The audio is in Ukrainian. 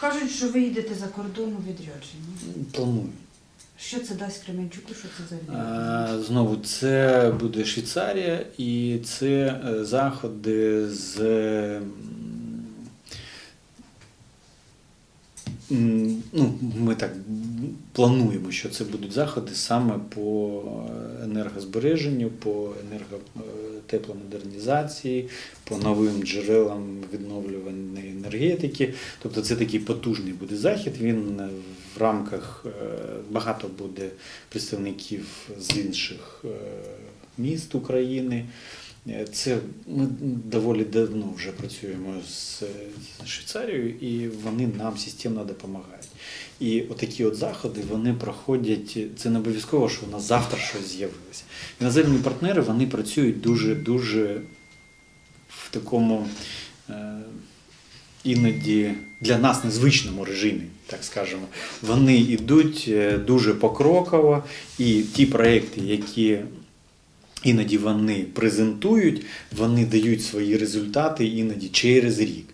Кажуть, що ви їдете за кордон у відрядження. Планую. Що це дасть Кременчуку? Що це за Е, відрядження? Знову це буде Швейцарія, і це е, заходи з м, ну, ми так плануємо, що це будуть заходи саме по енергозбереженню, по енерготепломодернізації, по новим джерелам відновлюваної енергетики. Тобто це такий потужний буде захід. Він е, в рамках е, багато буде представників з інших е, міст України. Е, Це ми доволі давно вже працюємо з Швейцарією, і вони нам системно допомагають. І отакі от заходи вони проходять. Це не обов'язково, що у нас завтра щось з'явилося. Іноземні партнери вони працюють дуже дуже в такому е, іноді для нас незвичному режимі, так скажемо. Вони йдуть е, дуже покроково, і ті проекти, які Іноді вони презентують, вони дають свої результати іноді через рік.